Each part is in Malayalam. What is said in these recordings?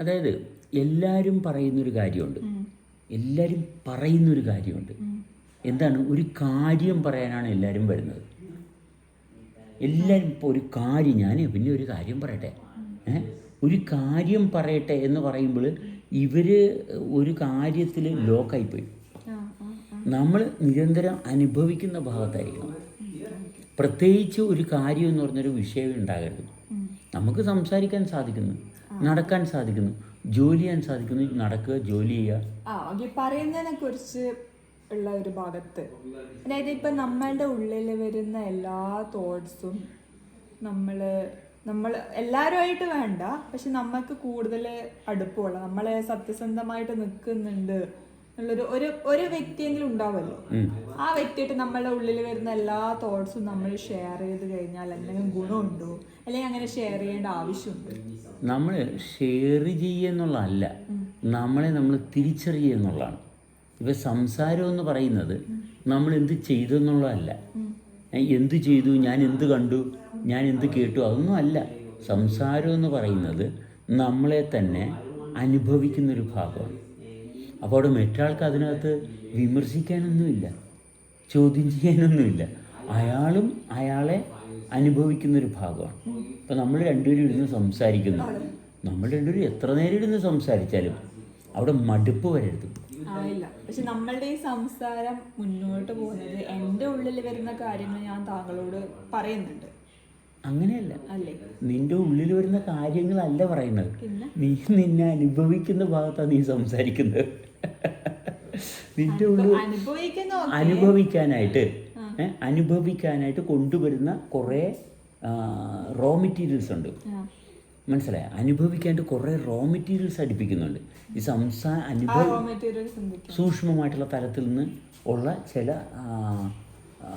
അതായത് എല്ലാവരും പറയുന്നൊരു കാര്യമുണ്ട്. എല്ലാവരും പറയുന്നൊരു കാര്യമുണ്ട്. എന്താണ്? ഒരു കാര്യം പറയാനാണ് എല്ലാവരും വരുന്നത്. എല്ലാവരും ഇപ്പോൾ ഒരു കാര്യം ഞാൻ പിന്നെ ഒരു കാര്യം പറയട്ടെ. ഏ? ഒരു കാര്യം പറയട്ടെ എന്ന് പറയുമ്പോൾ ഇവർ ഒരു കാര്യത്തിൽ ലോക്കായിപ്പോയി. നമ്മൾ നിരന്തരം അനുഭവിക്കുന്ന ഭാഗത്തായിരിക്കണം. പ്രത്യേകിച്ച് ഒരു കാര്യം എന്ന് പറഞ്ഞൊരു വിഷയം ഉണ്ടാകരുത്. നമുക്ക് സംസാരിക്കാൻ സാധിക്കുന്നു. നടക്കാൻ സാധിക്കുന്നു. ജോലി ചെയ്യാൻ സാധിക്കുന്നു. നടക്കുക ജോലി ചെയ്യുക. ആ പറയുന്നതിനെ കുറിച്ച് ഉള്ള ഒരു ഭാഗത്ത്. അതായത് ഇപ്പം നമ്മളുടെ ഉള്ളിൽ വരുന്ന എല്ലാ തോട്ട്സും നമ്മൾ നമ്മൾ എല്ലാവരുമായിട്ട് വേണ്ട പക്ഷെ നമുക്ക് കൂടുതൽ അടുപ്പമുള്ള നമ്മളെ സത്യസന്ധമായിട്ട് നിൽക്കുന്നുണ്ട് എന്നുള്ളൊരു ഒരു ഒരു വ്യക്തിയെങ്കിലും ഉണ്ടാവുമല്ലോ. ആ വ്യക്തിയായിട്ട് നമ്മളുടെ ഉള്ളിൽ വരുന്ന എല്ലാ തോട്ട്സും നമ്മൾ ഷെയർ ചെയ്ത് കഴിഞ്ഞാൽ എന്തെങ്കിലും ഗുണമുണ്ടോ? അല്ലെങ്കിൽ അങ്ങനെ ഷെയർ ചെയ്യേണ്ട ആവശ്യമുണ്ടോ? നമ്മൾ ഷെയർ ചെയ്യുക എന്നുള്ളതല്ല. നമ്മളെ നമ്മൾ തിരിച്ചറിയുക എന്നുള്ളതാണ്. ഇപ്പം സംസാരം എന്ന് പറയുന്നത് നമ്മൾ എന്ത് ചെയ്തു എന്നുള്ളതല്ല. എന്ത് ചെയ്തു? ഞാൻ എന്ത് കണ്ടു? ഞാൻ എന്ത് കേട്ടു? അതൊന്നും അല്ല. സംസാരം എന്ന് പറയുന്നത് നമ്മളെ തന്നെ അനുഭവിക്കുന്നൊരു ഭാഗമാണ്. അപ്പോൾ അവിടെ മറ്റാൾക്ക് അതിനകത്ത് വിമർശിക്കാനൊന്നുമില്ല ചോദ്യം ചെയ്യാനൊന്നുമില്ല. അയാളും അയാളെ അനുഭവിക്കുന്നൊരു ഭാഗമാണ്. ഇപ്പം നമ്മൾ രണ്ടുപേരും ഇരുന്ന് സംസാരിക്കുന്നു. നമ്മൾ രണ്ടുപേരും എത്ര നേരം ഇരുന്ന് സംസാരിച്ചാലും അവിടെ മടുപ്പ് വരരുത്. പക്ഷെ നമ്മളുടെ ഈ സംസാരം മുന്നോട്ട് പോകുന്നത് എന്റെ ഉള്ളിൽ വരുന്ന കാര്യങ്ങൾ ഞാൻ താങ്കളോട് പറയുന്നുണ്ട്. അങ്ങനെയല്ല. നിന്റെ ഉള്ളിൽ വരുന്ന കാര്യങ്ങളല്ല പറയുന്നത്. നീ നിന്നെ അനുഭവിക്കുന്ന ഭാഗത്താണ് നീ സംസാരിക്കുന്നത്. നിന്റെ ഉള്ളിൽ അനുഭവിക്കാനായിട്ട് അനുഭവിക്കാനായിട്ട് കൊണ്ടുവരുന്ന കുറേ റോ മെറ്റീരിയൽസ് ഉണ്ട്. മനസ്സിലായ? അനുഭവിക്കാനായിട്ട് കുറേ റോ മെറ്റീരിയൽസ് അടിപ്പിക്കുന്നുണ്ട്. ഈ സംസാ അനുഭവ സൂക്ഷ്മമായിട്ടുള്ള തലത്തിൽ നിന്ന് ഉള്ള ചില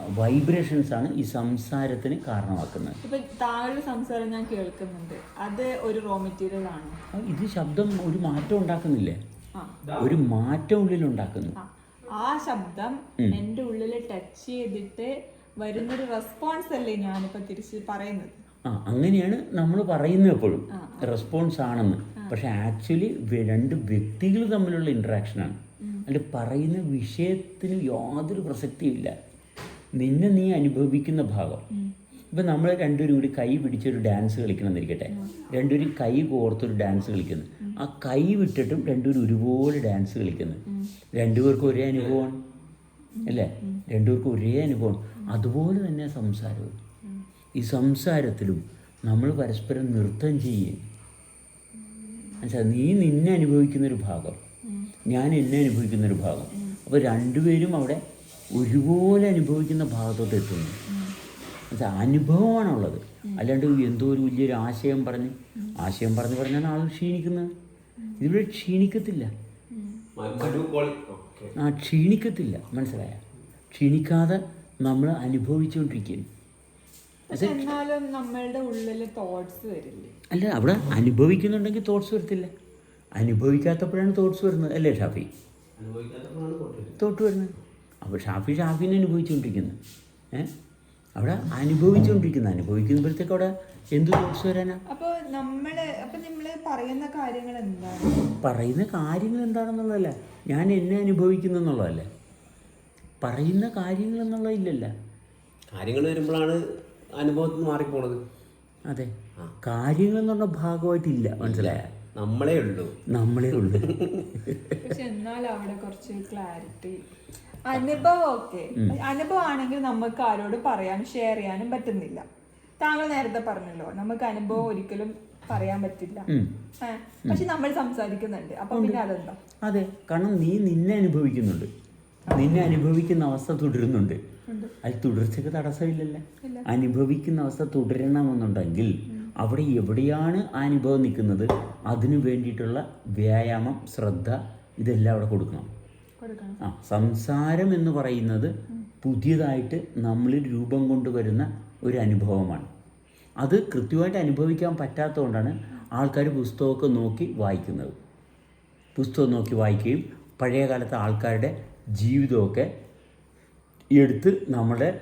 വൈബ്രേഷൻസ് ആണ് ഈ സംസാരത്തിന് കാരണമാക്കുന്നത്. ഇപ്പൊ സംസാരം ഞാൻ കേൾക്കുന്നുണ്ട്. അത് ഒരു റോ മെറ്റീരിയൽ ആണ്. ഇത് ശബ്ദം ഒരു മാറ്റം ഉണ്ടാക്കുന്നില്ലേ? ഒരു മാറ്റം ഉള്ളിൽ ഉണ്ടാക്കുന്നു. ആ. ശബ്ദം എന്റെ ഉള്ളിൽ ടച്ച് ചെയ്തിട്ട് വരുന്നൊരു റെസ്പോൺസ് അല്ലേ ഞാനിപ്പോ തിരിച്ച് പറയുന്നത്? ആ അങ്ങനെയാണ് നമ്മൾ പറയുന്നത് എപ്പോഴും. റെസ്പോൺസ് ആണെന്ന്. പക്ഷെ ആക്ച്വലി രണ്ട് വ്യക്തികൾ തമ്മിലുള്ള ഇൻട്രാക്ഷനാണ് അല്ല പറയുന്ന വിഷയത്തിന് യാതൊരു പ്രസക്തിയില്ല നിന്നെ നീ അനുഭവിക്കുന്ന ഭാഗം ഇപ്പം നമ്മൾ രണ്ടുപേരും കൂടി കൈ പിടിച്ചൊരു ഡാൻസ് കളിക്കണമെന്നിരിക്കട്ടെ രണ്ടുപേരും കൈ കോർത്തൊരു ഡാൻസ് കളിക്കുന്നു. ആ കൈ വിട്ടിട്ടും രണ്ടുപേരും ഒരുപോലെ ഡാൻസ് കളിക്കുന്നു. രണ്ടുപേർക്കും ഒരേ അനുഭവമാണ് അല്ലേ? രണ്ടുപേർക്കും ഒരേ അനുഭവം. അതുപോലെ തന്നെ സംസാരവും. ഈ സംസാരത്തിലും നമ്മൾ പരസ്പരം നൃത്തം ചെയ്യും. മനസ്സിലായി? നീ നിന്നെ അനുഭവിക്കുന്നൊരു ഭാഗം. ഞാൻ എന്നെ അനുഭവിക്കുന്നൊരു ഭാഗം. അപ്പോൾ രണ്ടുപേരും അവിടെ ഒരുപോലെ അനുഭവിക്കുന്ന ഭാഗത്തോട്ട് എത്തുന്നു. എന്നുവെച്ചാൽ അനുഭവമാണുള്ളത്. അല്ലാണ്ട് എന്തോ ഒരു വലിയൊരു ആശയം പറഞ്ഞ് ആശയം പറഞ്ഞ് പറഞ്ഞാണ് ആൾ ക്ഷീണിക്കുന്നത്. ഇതിവിടെ ക്ഷീണിക്കത്തില്ല. ആ ക്ഷീണിക്കത്തില്ല. മനസ്സിലായ? ക്ഷീണിക്കാതെ നമ്മൾ അനുഭവിച്ചുകൊണ്ടിരിക്കുന്നു. അല്ല അവിടെ അനുഭവിക്കുന്നുണ്ടെങ്കിൽ തോട്ട്സ് വരത്തില്ല. അനുഭവിക്കാത്തപ്പോഴാണ് തോട്ട്സ് വരുന്നത്. അല്ലേ ഷാഫി? തോട്ട് വരുന്നത്. അപ്പോൾ ഷാഫി ഷാഫിനെ അനുഭവിച്ചുകൊണ്ടിരിക്കുന്നത് ഏ? അവിടെ അനുഭവിച്ചുകൊണ്ടിരിക്കുന്നു. അനുഭവിക്കുമ്പോഴത്തേക്ക് അവിടെ എന്ത് ദോഷം വരാനാ? അപ്പോൾ നമ്മൾ അപ്പോൾ നമ്മൾ പറയുന്ന കാര്യങ്ങൾ എന്താണ്? പറയുന്ന കാര്യങ്ങൾ എന്താണെന്നുള്ളതല്ല. ഞാൻ എന്നെ അനുഭവിക്കുന്നു എന്നുള്ളതല്ലേ. പറയുന്ന കാര്യങ്ങൾ എന്നുള്ളതില്ലല്ല കാര്യങ്ങൾ വരുമ്പോഴാണ് അനുഭവത്തിൽ നിന്ന് മാറിപ്പോണത്. അതെ. കാര്യങ്ങൾ എന്ന് പറഞ്ഞ ഭാഗമായിട്ടില്ല. മനസ്സിലായ? നമ്മളേ ഉള്ളൂ. നമ്മളേ ഉള്ളൂ. പക്ഷെ എന്നാൽ അവിടെ കുറച്ച് ക്ലാരിറ്റി അനുഭവം ഓക്കെ അനുഭവം ആണെങ്കിൽ നമുക്ക് ആരോട് പറയാനും ഷെയർ ചെയ്യാനും പറ്റുന്നില്ല. താങ്കൾ നേരത്തെ പറഞ്ഞല്ലോ നമുക്ക് അനുഭവം ഒരിക്കലും പറയാൻ പറ്റില്ല. പക്ഷെ നമ്മൾ സംസാരിക്കുന്നുണ്ട്. അപ്പൊ പിന്നെ അതെന്താ? അതെ കാരണം നീ നിന്നെ അനുഭവിക്കുന്നുണ്ട്. നിന്നെ അനുഭവിക്കുന്ന അവസ്ഥ തുടരുന്നുണ്ട്. അത് തുടർച്ചയ്ക്ക് തടസ്സമില്ലല്ലേ? അനുഭവിക്കുന്ന അവസ്ഥ തുടരണമെന്നുണ്ടെങ്കിൽ അവിടെ എവിടെയാണ് ആ അനുഭവം നിൽക്കുന്നത്? അതിനു വേണ്ടിയിട്ടുള്ള വ്യായാമം ശ്രദ്ധ ഇതെല്ലാം അവിടെ കൊടുക്കണം. ആ സംസാരം എന്ന് പറയുന്നത് പുതിയതായിട്ട് നമ്മളിൽ രൂപം കൊണ്ടുവരുന്ന ഒരു അനുഭവമാണ്. അത് കൃത്യമായിട്ട് അനുഭവിക്കാൻ പറ്റാത്തതുകൊണ്ടാണ് ആൾക്കാർ പുസ്തകമൊക്കെ നോക്കി വായിക്കുന്നത്. പുസ്തകം നോക്കി വായിക്കുകയും പഴയ കാലത്തെ ആൾക്കാരുടെ ജീവിതമൊക്കെ എടുത്ത് നമ്മുടെ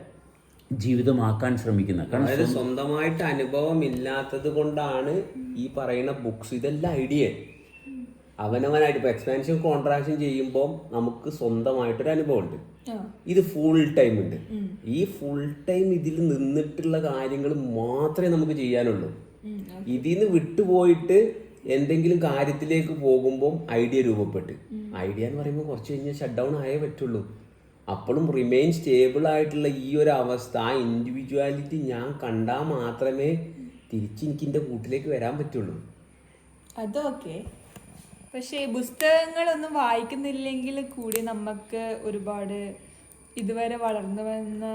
ജീവിതമാക്കാൻ ശ്രമിക്കുന്നത്. കാരണം അതായത് സ്വന്തമായിട്ട് അനുഭവം ഇല്ലാത്തത് കൊണ്ടാണ് ഈ പറയുന്ന ബുക്സ് ഇതെല്ലാം ഐഡിയ അവനവനായിട്ട് ഇപ്പൊ എക്സ്പാൻഷൻ കോൺട്രാക്ഷൻ ചെയ്യുമ്പോൾ നമുക്ക് സ്വന്തമായിട്ടൊരു അനുഭവം ഉണ്ട് ഇത് ഫുൾ ടൈം ഉണ്ട്. ഈ ഫുൾ ടൈം ഇതിൽ നിന്നിട്ടുള്ള കാര്യങ്ങൾ മാത്രമേ നമുക്ക് ചെയ്യാനുള്ളൂ. ഇതിൽ നിന്ന് വിട്ടുപോയിട്ട് എന്തെങ്കിലും കാര്യത്തിലേക്ക് പോകുമ്പോൾ ഐഡിയ രൂപപ്പെട്ട്. ഐഡിയ എന്ന് പറയുമ്പോൾ കുറച്ച് കഴിഞ്ഞാൽ ഷട്ട് ഡൗൺ ആയേ പറ്റുള്ളൂ. അപ്പോഴും റിമെയിൻ സ്റ്റേബിൾ ആയിട്ടുള്ള ഈ ഒരു അവസ്ഥ ആ ഇൻഡിവിജ്വാലിറ്റി ഞാൻ കണ്ടാൽ മാത്രമേ തിരിച്ച് എനിക്ക് എന്റെ കൂട്ടിലേക്ക് വരാൻ പറ്റുള്ളൂ. അതൊക്കെ പക്ഷേ പുസ്തകങ്ങളൊന്നും വായിക്കുന്നില്ലെങ്കിൽ കൂടി നമുക്ക് ഒരുപാട് ഇതുവരെ വളർന്നു വന്ന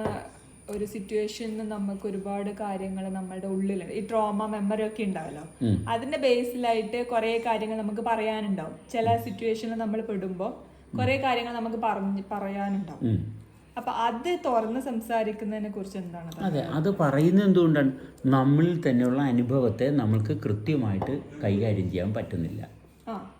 ഒരു സിറ്റുവേഷനിൽ നമുക്ക് ഒരുപാട് കാര്യങ്ങൾ നമ്മുടെ ഉള്ളിൽ ഈ ട്രോമ മെമ്മറി ഒക്കെ ഉണ്ടാവല്ലോ. അതിന്റെ ബേസിലായിട്ട് കുറെ കാര്യങ്ങൾ നമുക്ക് പറയാനുണ്ടാവും. ചില സിറ്റുവേഷനിൽ നമ്മൾ പെടുമ്പോൾ കുറെ കാര്യങ്ങൾ നമുക്ക് പറഞ്ഞ് പറയാനുണ്ടാവും. അപ്പൊ അത് തുറന്ന് സംസാരിക്കുന്നതിനെ കുറിച്ച് എന്താണ് അതെ അത് പറയുന്നത് എന്തുകൊണ്ടാണ്? നമ്മളിൽ തന്നെയുള്ള അനുഭവത്തെ നമ്മൾക്ക് കൃത്യമായിട്ട് കൈകാര്യം ചെയ്യാൻ പറ്റുന്നില്ല.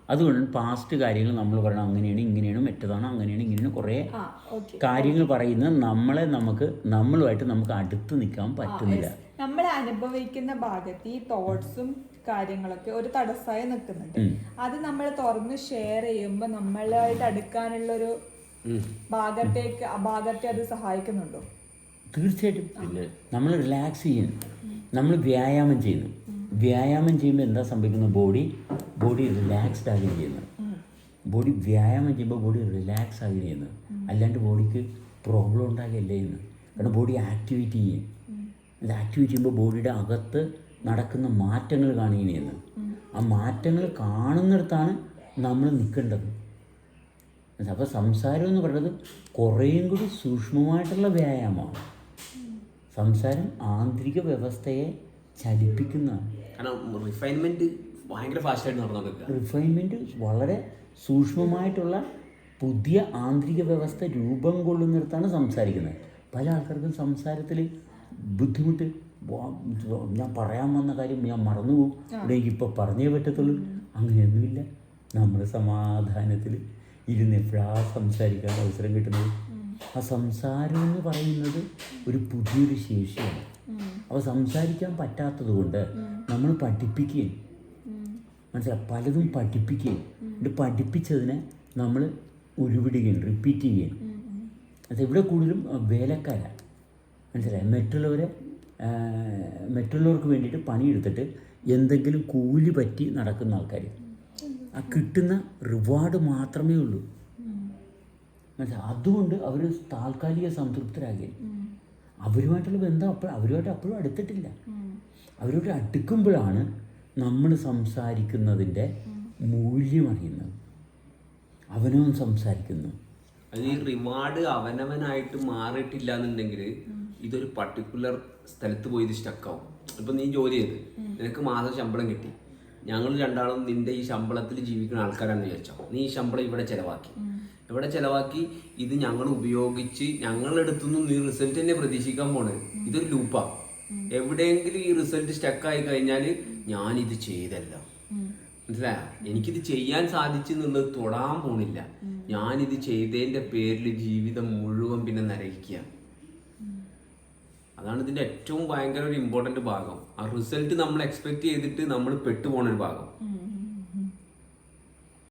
അതുകൊണ്ട് പാസ്റ്റ് കാര്യങ്ങൾ നമ്മൾ പറയണം അങ്ങനെയാണ് ഇങ്ങനെയാണ് മറ്റതാണ് അങ്ങനെയാണ് ഇങ്ങനെയാണ് കുറേ ആ ഓക്കെ കാര്യങ്ങൾ പറയുന്ന നമ്മളെ നമുക്ക് നമ്മളുമായിട്ട് നമുക്ക് അടുത്ത് നിൽക്കാൻ പറ്റുന്നില്ല. നമ്മൾ അനുഭവിക്കുന്ന ഭാഗത്ത് ഈ തോട്ട്സും കാര്യങ്ങളൊക്കെ ഒരു തടസ്സമായി നിൽക്കുന്നുണ്ട്. അത് നമ്മൾ തുറന്ന് ഷെയർ ചെയ്യുമ്പോൾ നമ്മളായിട്ട് അടുക്കാനുള്ള ഒരു ഭാഗത്തേക്ക് ആ ഭാഗത്തെ അത് സഹായിക്കുന്നുണ്ടോ? തീർച്ചയായിട്ടും. നമ്മൾ റിലാക്സ് ചെയ്യുന്നു. നമ്മൾ വ്യായാമം ചെയ്യുന്നു. വ്യായാമം ചെയ്യുമ്പോൾ എന്താ സംഭവിക്കുന്നത്? ബോഡി ബോഡി റിലാക്സ്ഡ് ആകുകയും ചെയ്യുന്നത് ബോഡി വ്യായാമം ചെയ്യുമ്പോൾ ബോഡി റിലാക്സ് ആകുകയും ചെയ്യുന്നത് അല്ലാണ്ട് ബോഡിക്ക് പ്രോബ്ലം ഉണ്ടാകുകയല്ല ചെയ്യുന്നത്. കാരണം ബോഡി ആക്ടിവിറ്റി ചെയ്യും. ഇത് ആക്ടിവേറ്റ് ചെയ്യുമ്പോൾ ബോഡിയുടെ അകത്ത് നടക്കുന്ന മാറ്റങ്ങൾ കാണുകയും ചെയ്യുന്നത് ആ മാറ്റങ്ങൾ കാണുന്നിടത്താണ് നമ്മൾ നിൽക്കേണ്ടത്. അപ്പോൾ സംസാരം എന്ന് പറയുന്നത് കുറേയും കൂടി സൂക്ഷ്മമായിട്ടുള്ള വ്യായാമമാണ്. സംസാരം ആന്തരിക വ്യവസ്ഥയെ ചലിപ്പിക്കുന്നതാണ് കാരണം റിഫൈൻമെന്റ് ഭയങ്കര ഫാസ്റ്റായിട്ട് നടന്നുകൊണ്ടിരിക്കുക. റിഫൈൻമെന്റ് വളരെ സൂക്ഷ്മമായിട്ടുള്ള പുതിയ ആന്തരിക വ്യവസ്ഥ രൂപം കൊള്ളുന്നിടത്താണ് സംസാരിക്കുന്നത്. പല ആൾക്കാർക്കും സംസാരത്തിൽ ബുദ്ധിമുട്ട്. ഞാൻ പറയാൻ വന്ന കാര്യം ഞാൻ മറന്നുപോകും. ഇപ്പൊ ഇപ്പോൾ പറഞ്ഞേ പറ്റത്തുള്ളൂ. അങ്ങനെയൊന്നുമില്ല. നമ്മൾ സമാധാനത്തിൽ ഇരുന്ന് എപ്പോഴാ സംസാരിക്കാൻ അവസരം കിട്ടുന്നത്? ആ സംസാരം എന്ന് പറയുന്നത് ഒരു പുതിയൊരു ശേഷിയാണ്. അപ്പോൾ സംസാരിക്കാൻ പറ്റാത്തത് കൊണ്ട് നമ്മൾ പഠിപ്പിക്കുകയും മനസ്സിലായി പലതും പഠിപ്പിക്കുകയും എന്നിട്ട് പഠിപ്പിച്ചതിനെ നമ്മൾ ഉരുവിടുകയും റിപ്പീറ്റ് ചെയ്യുകയും. അത് ഇവിടെ കൂടുതലും വേലക്കാരാണ് മനസ്സിലായി? മറ്റുള്ളവരെ മറ്റുള്ളവർക്ക് വേണ്ടിയിട്ട് പണിയെടുത്തിട്ട് എന്തെങ്കിലും കൂലി പറ്റി നടക്കുന്ന ആൾക്കാർ ആ കിട്ടുന്ന റിവാർഡ് മാത്രമേ ഉള്ളൂ. മനസ്സിലായി അതുകൊണ്ട് അവർ താൽക്കാലിക സംതൃപ്തരാകുകയും. അവരുമായിട്ടുള്ള ബന്ധം അപ്പോൾ അവരുമായിട്ട് അപ്പോഴും അടുത്തിട്ടില്ല. അവരോട് അടുക്കുമ്പോഴാണ് നമ്മൾ സംസാരിക്കുന്നതിന്റെ മൂല്യം അറിയുന്നത്. അവനവൻ സംസാരിക്കുന്നു. അത് ഈ റിവാർഡ് അവനവനായിട്ട് മാറിയിട്ടില്ല എന്നുണ്ടെങ്കിൽ ഇതൊരു പർട്ടിക്കുലർ സ്ഥലത്ത് പോയി ഇത് സ്റ്റക്കാവും ഇപ്പം നീ ജോലി ചെയ്ത് നിനക്ക് മാസം ശമ്പളം കിട്ടി. ഞങ്ങൾ രണ്ടാളും നിന്റെ ഈ ശമ്പളത്തിൽ ജീവിക്കുന്ന ആൾക്കാരാണെന്ന് വിചാരിച്ചോ. നീ ഈ ശമ്പളം ഇവിടെ ചിലവാക്കി. ഇവിടെ ചിലവാക്കി ഇത് ഞങ്ങൾ ഉപയോഗിച്ച് ഞങ്ങളെടുത്തുനിന്നും നീ റിസൾട്ട് തന്നെ പ്രതീക്ഷിക്കാൻ പോണ്. ഇതൊരു ലൂപ്പാ. എവിടെയെങ്കിലും ഈ റിസൾട്ട് സ്റ്റക്കായി കഴിഞ്ഞാൽ ഇത് ചെയ്തല്ല. മനസ്സിലായോ? എനിക്കിത് ചെയ്യാൻ സാധിച്ചു എന്നുള്ളത് തൊടാൻ പോണില്ല. ഞാനിത് ചെയ്തതിന്റെ പേരിൽ ജീവിതം മുഴുവൻ പിന്നെ നരകിക്കുക അതാണ് ഇതിന്റെ ഏറ്റവും ഭയങ്കര ഒരു ഇമ്പോർട്ടന്റ് ഭാഗം. ആ റിസൾട്ട് നമ്മൾ എക്സ്പെക്ട് ചെയ്തിട്ട് നമ്മൾ പെട്ടുപോണ ഒരു ഭാഗം.